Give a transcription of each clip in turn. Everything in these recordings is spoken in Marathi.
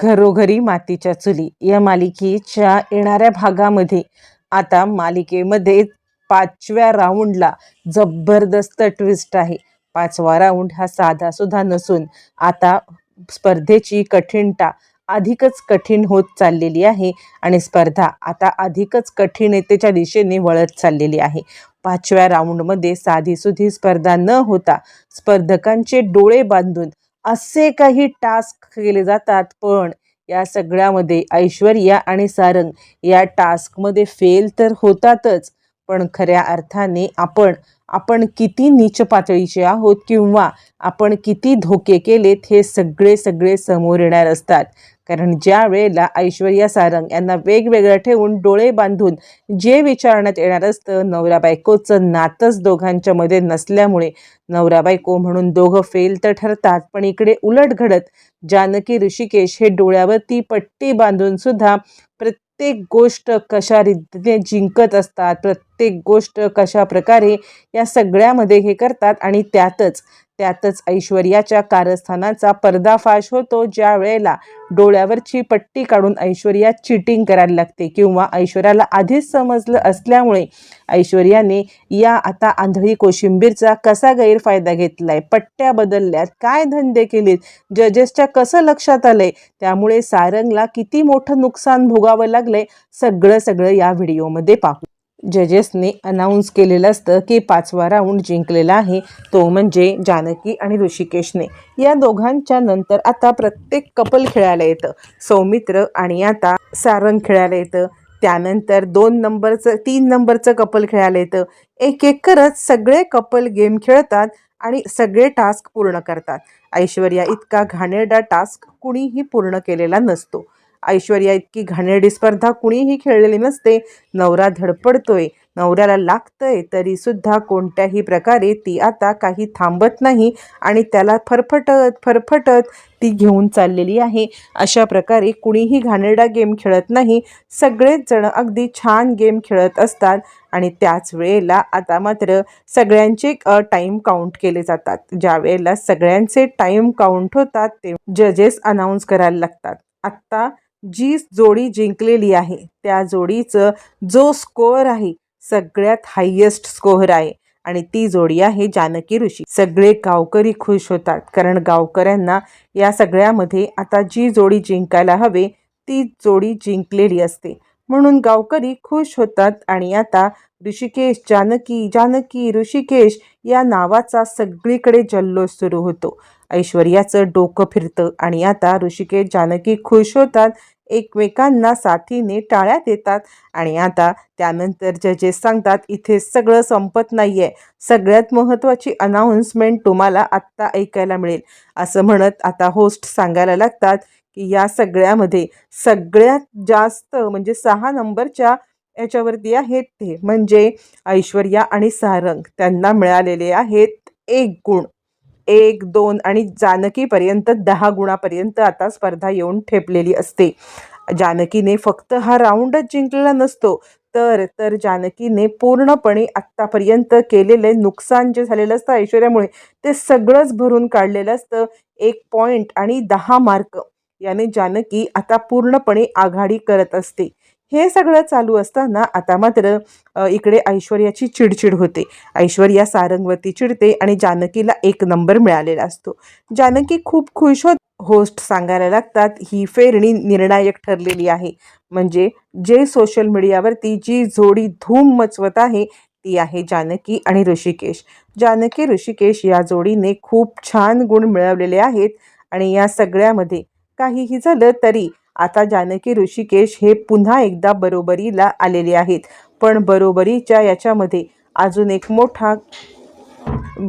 घरोघरी मातीच्या चुली या मालिकेच्या येणाऱ्या भागामध्ये. आता मालिकेमध्ये पाचव्या राऊंडला जबरदस्त ट्विस्ट आहे. पाचवा राऊंड हा साधा सुद्धा नसून आता स्पर्धेची कठीणता अधिकच कठीण होत चाललेली आहे आणि स्पर्धा आता अधिकच कठीणतेच्या दिशेने वळत चाललेली आहे. पाचव्या राऊंडमध्ये साधीसुधी स्पर्धा न होता स्पर्धकांचे डोळे बांधून असे काही टास्क केले जातात पण या सगळ्यामध्ये ऐश्वर्या आणि सारंग या टास्कमध्ये फेल तर होतातच पण खऱ्या अर्थाने आपण आपण किती नीच पातळीचे आहोत किंवा आपण किती धोके केलेत हे सगळे सगळे समोर येणार असतात. कारण ज्या वेळेला ऐश्वर्या सारंग यांना वेगवेगळं ठेवून डोळे बांधून जे विचारण्यात येणार असतं नवरा बायकोचं नातंच दोघांच्या मध्ये नसल्यामुळे नवरा बायको म्हणून दोघं फेल तर ठरतात. पण इकडे उलट घडत जानकी ऋषिकेश हे डोळ्यावरती पट्टी बांधून सुद्धा प्रत्येक गोष्ट कशा रीतीने जिंकत असतात प्रत्येक गोष्ट कशा प्रकारे या सगळ्यामध्ये हे करतात आणि त्यातच त्यातच ऐश्वर्याच्या कारस्थानाचा पर्दाफाश होतो. ज्या वेळेला डोळ्यावरची पट्टी काढून ऐश्वर्या चिटिंग करायला लागते किंवा ऐश्वर्याला आधीच समजलं असल्यामुळे ऐश्वर्याने या आता आंधळी कोशिंबीरचा कसा गैरफायदा घेतलाय? पट्ट्या बदलल्यात. काय धंदे केलेत? जजेसच्या कसं लक्षात आलंय? त्यामुळे सारंगला किती मोठं नुकसान भोगावं लागलंय? सगळं सगळं या व्हिडिओमध्ये पाहू. जजेसने अनाऊन्स केलेलं असतं की पाचवा राऊंड जिंकलेला आहे. तो म्हणजे जानकी आणि ऋषिकेशने. या दोघांच्या नंतर आता प्रत्येक कपल खेळायला येतं. सौमित्र आणि आता सारंग खेळायला येतं. त्यानंतर दोन नंबरचं तीन नंबरचं कपल खेळायला येतं. एक एक करत सगळे कपल गेम खेळतात आणि सगळे टास्क पूर्ण करतात. ऐश्वर्या इतका घाणेरडा टास्क कुणीही पूर्ण केलेला नसतो. ऐश्वर्या इतकी घाणेरडी स्पर्धा कुणीही खेळलेली नसते. नवरा धडपडतोय. नवऱ्याला लागतंय तरी सुद्धा कोणत्याही प्रकारे ती आता काही थांबत नाही आणि त्याला फरफटत फरफटत ती घेऊन चाललेली आहे. अशा प्रकारे कुणीही घाणेरडा गेम खेळत नाही. सगळेच जण अगदी छान गेम खेळत असतात आणि त्याच वेळेला आता मात्र सगळ्यांचे टाईम काउंट केले जातात. ज्या वेळेला सगळ्यांचे टाईम काउंट होतात ते जजेस अनाऊन्स करायला लागतात. आत्ता जी जोडी जिंकलेली आहे त्या जोडीचं जो स्कोअर आहे सगळ्यात हायेस्ट स्कोअर आहे. आणि ती जोडी आहे जानकी ऋषी. सगळे गावकरी खुश होतात कारण गावकऱ्यांना या सगळ्यामध्ये आता जी जोडी जिंकायला हवे ती जोडी जिंकलेली असते. म्हणून गावकरी खुश होतात आणि आता ऋषिकेश जानकी जानकी ऋषिकेश या नावाचा सगळीकडे जल्लोष सुरू होतो. ऐश्वर्याचं डोकं फिरतं आणि आता ऋषिकेश जानकी खुश होतात. एकमेकांना साथीने टाळ्या देतात आणि आता त्यानंतर जजेस सांगतात इथे सगळं संपत नाही आहे सगळ्यात महत्त्वाची अनाऊन्समेंट तुम्हाला आत्ता ऐकायला मिळेल. असं म्हणत आता होस्ट सांगायला लागतात की या सगळ्यामध्ये सगळ्यात जास्त म्हणजे सहा नंबरच्या याच्यावरती आहेत ते. म्हणजे ऐश्वर्या आणि सारंग. त्यांना मिळालेले आहेत एक गुण. एक दोन आणि जानकीपर्यंत दहा गुणापर्यंत आता स्पर्धा येऊन ठेपलेली असते. जानकीने फक्त हा राऊंडच जिंकलेला नसतो तर तर जानकीने पूर्णपणे आत्तापर्यंत केलेले नुकसान जे झालेलं असतं ऐश्वर्यामुळे ते सगळंच भरून काढलेलं असतं. एक पॉईंट आणि दहा मार्क याने जानकी आता पूर्णपणे आघाडी करत असते. हे सगळं चालू असताना आता मात्र इकडे ऐश्वर्याची चिडचिड होते. ऐश्वर्या सारंगवती चिडते आणि जानकीला एक नंबर मिळालेला असतो. जानकी खूप खुश होत होस्ट सांगायला लागतात ही फेरणी निर्णायक ठरलेली आहे. म्हणजे जे सोशल मीडियावरती जी जोडी धूम मचवत आहे ती आहे जानकी आणि ऋषिकेश. जानकी ऋषिकेश या जोडीने खूप छान गुण मिळवलेले आहेत आणि या सगळ्यामध्ये काहीही झालं तरी आता जानकी ऋषिकेश हे पुन्हा एकदा बरोबरीला आलेले आहेत. पण बरोबरीच्या याच्यामध्ये अजून एक मोठा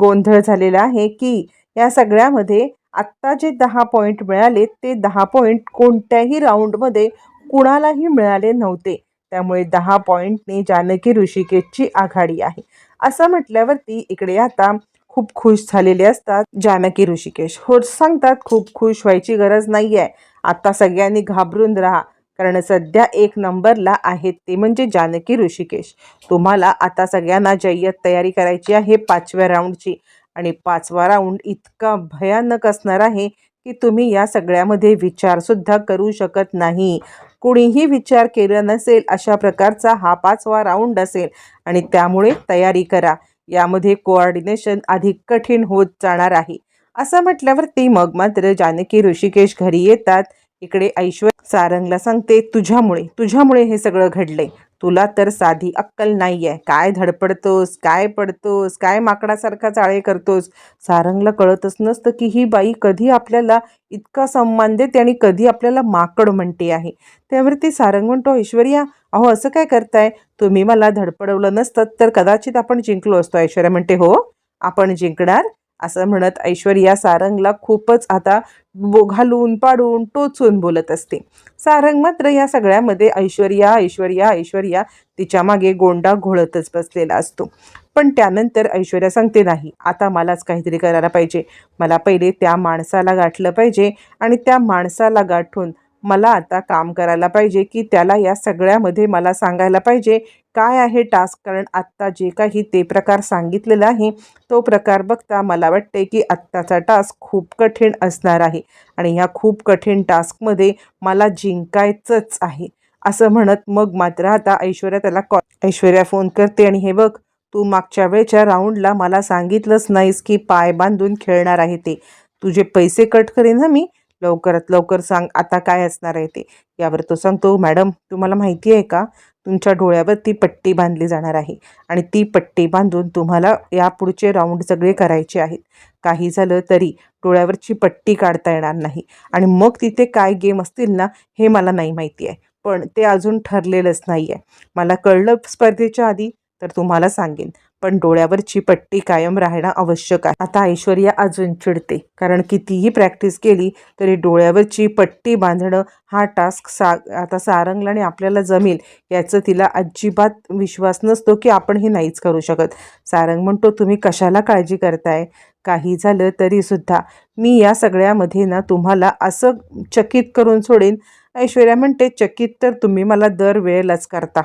गोंधळ झालेला आहे की या सगळ्यामध्ये आत्ता जे दहा पॉईंट मिळाले ते दहा पॉईंट कोणत्याही राऊंडमध्ये कुणालाही मिळाले नव्हते. त्यामुळे दहा पॉईंटने जानकी ऋषिकेशची आघाडी आहे. असं म्हटल्यावरती इकडे आता खूप खुश झालेले असतात जानकी ऋषिकेश. हो सांगतात खूप खुश व्हायची गरज नाही आहे आता सगळ्यांनी घाबरून राहा कारण सध्या एक नंबरला आहेत ते म्हणजे जानकी ऋषिकेश. तुम्हाला आता सगळ्यांना जय्यत तयारी करायची आहे पाचव्या राऊंडची आणि पाचवा राऊंड इतका भयानक असणार आहे की तुम्ही या सगळ्यामध्ये विचारसुद्धा करू शकत नाही. कुणीही विचार केला नसेल अशा प्रकारचा हा पाचवा राऊंड असेल. आणि त्यामुळे तयारी करा. यामध्ये कोऑर्डिनेशन अधिक कठीण होत जाणार आहे. असं म्हटल्यावरती मग मात्र जानकी ऋषिकेश घरी येतात. इकडे ऐश्वर सारंगला सांगते तुझ्यामुळे तुझ्यामुळे हे सगळं घडलंय. तुला तर साधी अक्कल नाही आहे काय धडपडतोस? काय पडतोस? काय माकडासारखा चाळे करतोस? सारंगला कळतच नसतं की ही बाई कधी आपल्याला इतका सन्मान देते आणि कधी आपल्याला माकड म्हणते आहे. त्यावरती सारंग म्हणतो ऐश्वर्या अहो असं काय करताय? तुम्ही मला धडपडवलं नसतं तर कदाचित आपण जिंकलो असतो. ऐश्वर्या म्हणते हो आपण जिंकणार असं म्हणत ऐश्वर्या सारंगला खूपच आता बो घालून पाडून टोचून बोलत असते. सारंग मात्र या सगळ्यामध्ये ऐश्वर्या ऐश्वर्या ऐश्वर्या तिच्यामागे गोंडा घोळतच बसलेला असतो. पण त्यानंतर ऐश्वर्या सांगते नाही आता मलाच काहीतरी करायला पाहिजे. मला पहिले त्या माणसाला गाठलं पाहिजे आणि त्या माणसाला गाठून मला आता काम करायला पाहिजे की त्याला या सगळ्यामध्ये मला सांगायला पाहिजे काय आहे टास्क कारण आत्ता जे काही ते प्रकार सांगितलेला आहे तो प्रकार बघता मला वाटते की आत्ताचा टास्क खूप कठीण असणार आहे. आणि ह्या खूप कठीण टास्कमध्ये मला जिंकायचंच आहे. असं म्हणत मग मात्र आता ऐश्वर्या त्याला कॉल ऐश्वर्या फोन करते आणि हे बघ तू मागच्या वेळच्या राऊंडला मला सांगितलंच नाहीस की पाय बांधून खेळणार आहे ते. तुझे पैसे कट करेन ना मी. लवकरात लवकर सांग आता काय असणार आहे ते. यावर तो सांगतो मॅडम तुम्हाला माहिती आहे का? तुमच्या डोळ्यावर ती पट्टी बांधली जाणार आहे आणि ती पट्टी बांधून तुम्हाला या पुढचे राऊंड सगळे करायचे आहेत. काही झालं तरी डोळ्यावरची पट्टी काढता येणार नाही आणि मग तिथे काय गेम असतील ना हे मला नाही माहिती आहे. पण ते अजून ठरलेलंच नाही आहे मला कळलं स्पर्धेच्या आधी तर तुम्हाला सांगेन. पण डोळ्यावरची पट्टी कायम राहणं आवश्यक आहे. आता ऐश्वर्या अजून चिडते. कारण कितीही प्रॅक्टिस केली तरी डोळ्यावरची पट्टी बांधणं हा टास्क सा आता सारंगला आणि आपल्याला जमेल याचं तिला अजिबात विश्वास नसतो की आपण हे नाहीच करू शकत. सारंग म्हणतो तुम्ही कशाला काळजी करताय? काही झालं तरीसुद्धा मी या सगळ्यामध्ये ना तुम्हाला असं चकित करून सोडेन ऐश्वर्या म्हणते चकित तर तुम्ही मला दर वेळेलाच करता.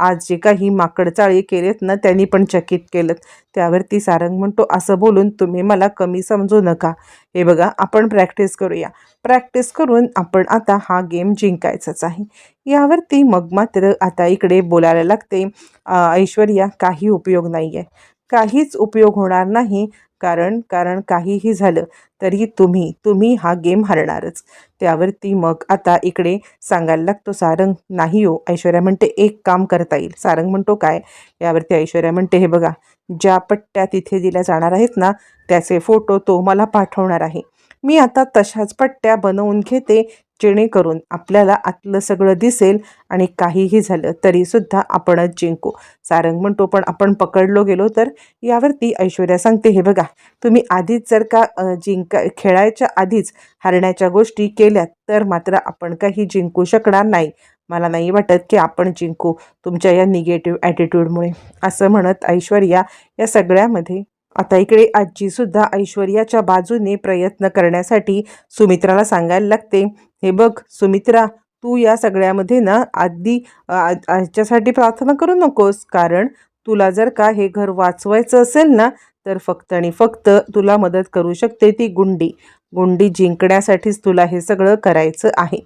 आज जे काही माकडचाळी केलेत ना त्यांनी पण चकित केलं त्यावरती सारंग म्हणतो असं बोलून तुम्ही मला कमी समजू नका. हे बघा आपण प्रॅक्टिस करूया. प्रॅक्टिस करून आपण आता हा गेम जिंकायचाच आहे. यावरती मग मात्र आता इकडे बोलायला लागते ऐश्वर्या काही उपयोग नाही आहे काहीच उपयोग होणार नाही. कारण कारण काहीही झालं तरी तुम्ही तुम्ही हा गेम हरणारच. त्यावरती मग आता इकडे सांगायला लागतो सारंग नाही हो ऐश्वर्या म्हणते एक काम करता येईल. सारंग म्हणतो काय? यावरती ऐश्वर्या म्हणते हे बघा ज्या पट्ट्या तिथे दिल्या जाणार आहेत ना त्याचे फोटो तो मला पाठवणार आहे. मी आता तशाच पट्ट्या बनवून घेते जेणेकरून आपल्याला आतलं सगळं दिसेल आणि काहीही झालं तरीसुद्धा आपणच जिंकू. सारंग म्हणतो पण आपण पकडलो गेलो तर? यावरती ऐश्वर्या सांगते हे बघा तुम्ही आधीच जर का जिंका खेळायच्या आधीच हरण्याच्या गोष्टी केल्यात तर मात्र आपण काही जिंकू शकणार नाही. मला नाही वाटत की आपण जिंकू तुमच्या या निगेटिव्ह ॲटिट्यूडमुळे असं म्हणत ऐश्वर्या या सगळ्यामध्ये आता इकडे आजीसुद्धा ऐश्वर्याच्या बाजूने प्रयत्न करण्यासाठी सुमित्राला सांगायला लागते हे बघ सुमित्रा तू या सगळ्यामध्ये ना आधी याच्यासाठी प्रार्थना करू नकोस. कारण तुला जर का हे घर वाचवायचं असेल ना तर फक्त आणि फक्त तुला मदत करू शकते ती गुंडी. गुंडी जिंकण्यासाठीच तुला हे सगळं करायचं आहे.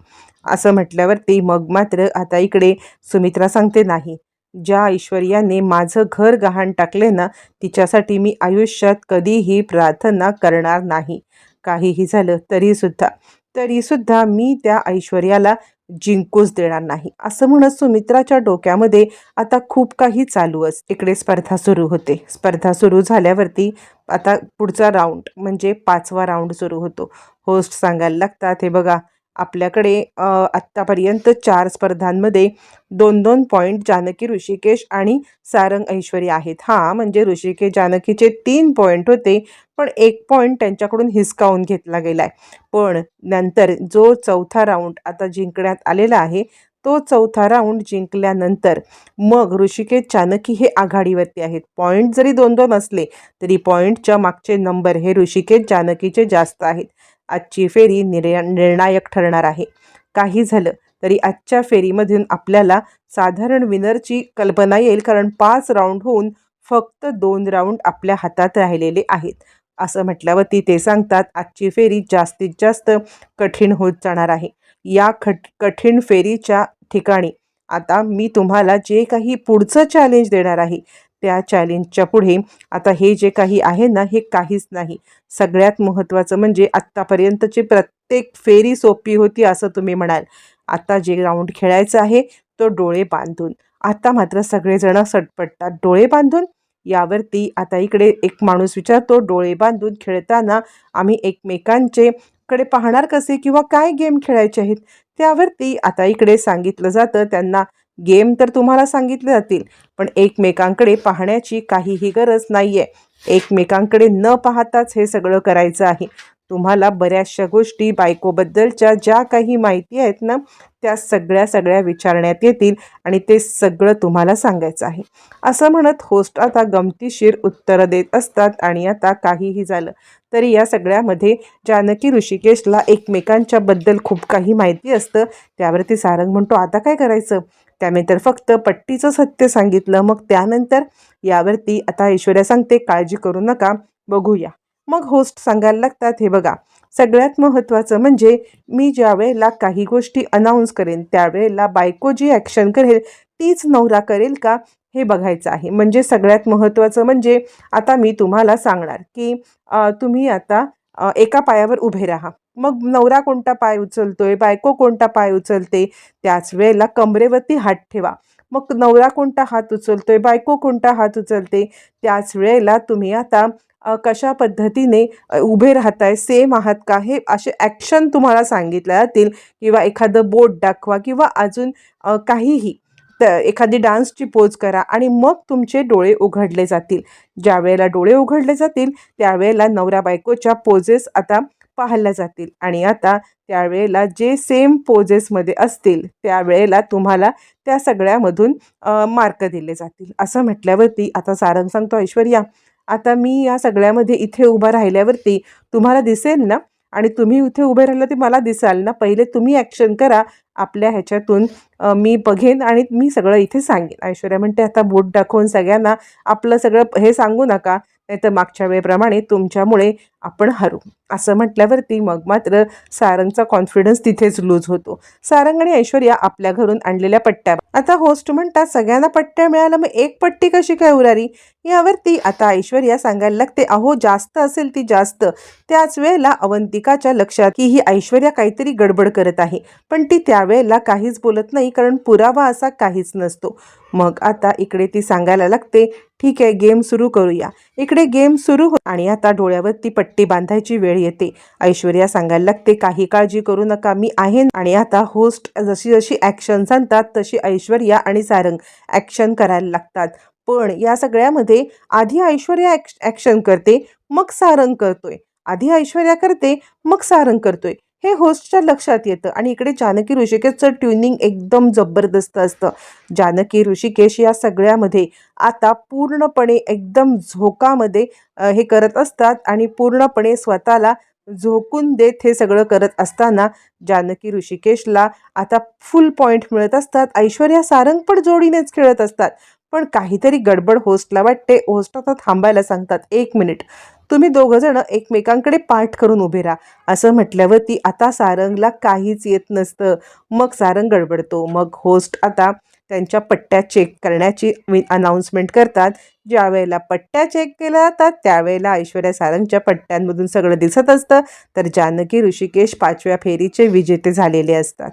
असं म्हटल्यावरती मग मात्र आता इकडे सुमित्रा सांगते नाही ज्या ऐश्वर्याने माझं घर गहाण टाकले ना तिच्यासाठी मी आयुष्यात कधीही प्रार्थना करणार नाही. काहीही झालं तरीसुद्धा तरीसुद्धा मी त्या ऐश्वर्याला जिंकूच देणार नाही. असं म्हणत सुमित्राच्या डोक्यामध्ये आता खूप काही चालू अस इकडे स्पर्धा सुरू होते. स्पर्धा सुरू झाल्यावरती आता पुढचा राऊंड म्हणजे पाचवा राऊंड सुरू होतो. होस्ट सांगायला लागतात हे बघा आपल्याकडे आत्तापर्यंत चार स्पर्धांमध्ये दोन दोन पॉईंट जानकी ऋषिकेश आणि सारंग ऐश्वर्या आहेत. हां म्हणजे ऋषिकेश जानकीचे तीन पॉईंट होते पण एक पॉईंट त्यांच्याकडून हिसकावून घेतला गेला आहे पण नंतर जो चौथा राऊंड आता जिंकण्यात आलेला आहे तो चौथा राऊंड जिंकल्यानंतर मग ऋषिकेश जानकी हे आघाडीवरती आहेत. पॉईंट जरी दोन दोन असले तरी पॉईंटच्या मागचे नंबर हे ऋषिकेश जानकीचे जास्त आहेत. आजची फेरी निर्या निर्णायक ठरणार आहे. काही झालं तरी आजच्या फेरीमधून आपल्याला साधारण विनरची कल्पना येईल कारण पाच राऊंड होऊन फक्त दोन राऊंड आपल्या हातात राहिलेले आहेत. असं म्हटल्यावरती ते सांगतात आजची फेरी जास्तीत जास्त कठीण होत जाणार आहे. या खट कठीण फेरीच्या ठिकाणी आता मी तुम्हाला जे काही पुढचं चॅलेंज देणार आहे त्या चॅलेंजच्या पुढे आता हे जे काही आहे ना हे काहीच नाही. सगळ्यात महत्त्वाचं म्हणजे आत्तापर्यंतची प्रत्येक फेरी सोपी होती असं तुम्ही म्हणाल. आता जे राऊंड खेळायचं आहे तो डोळे बांधून. आता मात्र सगळेजण सटपटतात डोळे बांधून. यावरती आता इकडे एक माणूस विचारतो डोळे बांधून खेळताना आम्ही एकमेकांचे कडे पाहणार कसे किंवा काय गेम खेळायचे आहेत? त्यावरती आता इकडे सांगितलं जातं त्यांना गेम तर तुम्हाला सांगितले जातील पण एकमेकांकडे पाहण्याची काहीही गरज नाही आहे एकमेकांकडे न पाहताच हे सगळं करायचं आहे. तुम्हाला बऱ्याचशा गोष्टी बायकोबद्दलच्या ज्या काही माहिती आहेत ना त्या सगळ्या सगळ्या विचारण्यात येतील आणि ते सगळं तुम्हाला सांगायचं आहे. असं म्हणत होस्ट आता गमतीशीर उत्तरं देत असतात आणि आता काहीही झालं तरी या सगळ्यामध्ये जानकी ऋषिकेशला एकमेकांच्याबद्दल खूप काही माहिती असतं. त्यावरती सारंग म्हणतो आता काय करायचं? त्याने तर फक्त पट्टीचं सत्य सांगितलं. मग त्यानंतर यावरती आता ऐश्वर्या सांगते काळजी करू नका बघूया. मग होस्ट सांगायला लागतात हे बघा सगळ्यात महत्त्वाचं म्हणजे मी ज्या वेळेला काही गोष्टी अनाऊन्स करेन त्यावेळेला बायको जी ॲक्शन करेल तीच नवरा करेल का? हे बघायचं आहे. म्हणजे सगळ्यात महत्त्वाचं म्हणजे आता मी तुम्हाला सांगणार की तुम्ही आता एका पायावर उभे राहा. मग नवरा कोणता पाय उचलतोय? बायको कोणता पाय उचलते? त्याच वेळेला कमरेवरती हात ठेवा. मग नवरा कोणता हात उचलतोय? बायको कोणता हात उचलते? त्याच वेळेला तुम्ही आता कशा पद्धतीने उभे राहताय? सेम आहात का? हे असे ॲक्शन तुम्हाला सांगितले जातील किंवा एखादं बोट दाखवा किंवा अजून काहीही. तर एखादी डान्सची पोज करा आणि मग तुमचे डोळे उघडले जातील. ज्या वेळेला डोळे उघडले जातील त्यावेळेला नवरा बायकोच्या पोजेस आता पाहायला जातील. आणि आता त्यावेळेला जे सेम पोजेसमध्ये असतील त्यावेळेला तुम्हाला त्या सगळ्यामधून मार्क दिले जातील. असं म्हटल्यावरती आता सारंग सांगतो ऐश्वर्या आता मी या सगळ्यामध्ये इथे उभा राहिल्यावरती तुम्हाला दिसेल ना? आणि तुम्ही इथे उभे राहिलं ते मला दिसाल ना? पहिले तुम्ही ॲक्शन करा. आपल्या ह्याच्यातून मी बघेन आणि मी सगळं इथे सांगेन. ऐश्वर्या म्हणते आता बोट दाखवून सगळ्यांना आपलं सगळं हे सांगू नका. नाही तर मागच्या वेळेप्रमाणे तुमच्यामुळे आपण हरू. असं म्हटल्यावरती मग मात्र सारंगचा कॉन्फिडन्स तिथेच लूज होतो. सारंग आणि ऐश्वर्या आपल्या घरून आणलेल्या पट्ट्या. आता होस्ट म्हणतात सगळ्यांना पट्ट्या मिळाल्या मग एक पट्टी कशी काय उरारी? यावरती आता ऐश्वर्या सांगायला लागते अहो जास्त असेल ती जास्त. त्याच वेळेला अवंतिकाच्या लक्षात की ही ऐश्वर्या काहीतरी गडबड करत आहे. पण ती त्यावेळेला काहीच बोलत नाही कारण पुरावा असा काहीच नसतो. मग आता इकडे ती सांगायला लागते ठीक आहे गेम सुरू करूया. इकडे गेम सुरू हो आणि आता डोळ्यावरती पट्टी पट्टी बांधायची वेळ येते. ऐश्वर्या सांगायला लागते काही काळजी करू नका मी आहे आणि आता होस्ट जशी जशी ॲक्शन सांगतात तशी ऐश्वर्या आणि सारंग ॲक्शन करायला लागतात. पण या सगळ्यामध्ये आधी ऐश्वर्या ॲक्शन करते मग सारंग करतोय. आधी ऐश्वर्या करते मग सारंग करतोय. हे होस्टच्या लक्षात येतं. आणि इकडे जानकी ऋषिकेशचं ट्युनिंग एकदम जबरदस्त असतं. जानकी ऋषिकेश या सगळ्यामध्ये आता पूर्णपणे एकदम झोकामध्ये हे करत असतात आणि पूर्णपणे स्वतःला झोकून देत हे सगळं करत असताना जानकी ऋषिकेशला आता फुल पॉईंट मिळत असतात. ऐश्वर्या सारंग पण जोडीनेच खेळत असतात. पण काहीतरी गडबड होस्टला वाटते. होस्ट आता थांबायला सांगतात. एक मिनिट तुम्ही दोघंजणं एकमेकांकडे पाठ करून उभे राहा. असं म्हटल्यावरती आता सारंगला काहीच येत नसतं. मग सारंग गडबडतो. मग होस्ट आता त्यांच्या पट्ट्या चेक करण्याची अनाऊन्समेंट करतात. ज्या वेळेला पट्ट्या चेक केल्या जातात त्यावेळेला ऐश्वर्या सारंगच्या पट्ट्यांमधून सगळं दिसत असतं. तर जानकी ऋषिकेश पाचव्या फेरीचे विजेते झालेले असतात.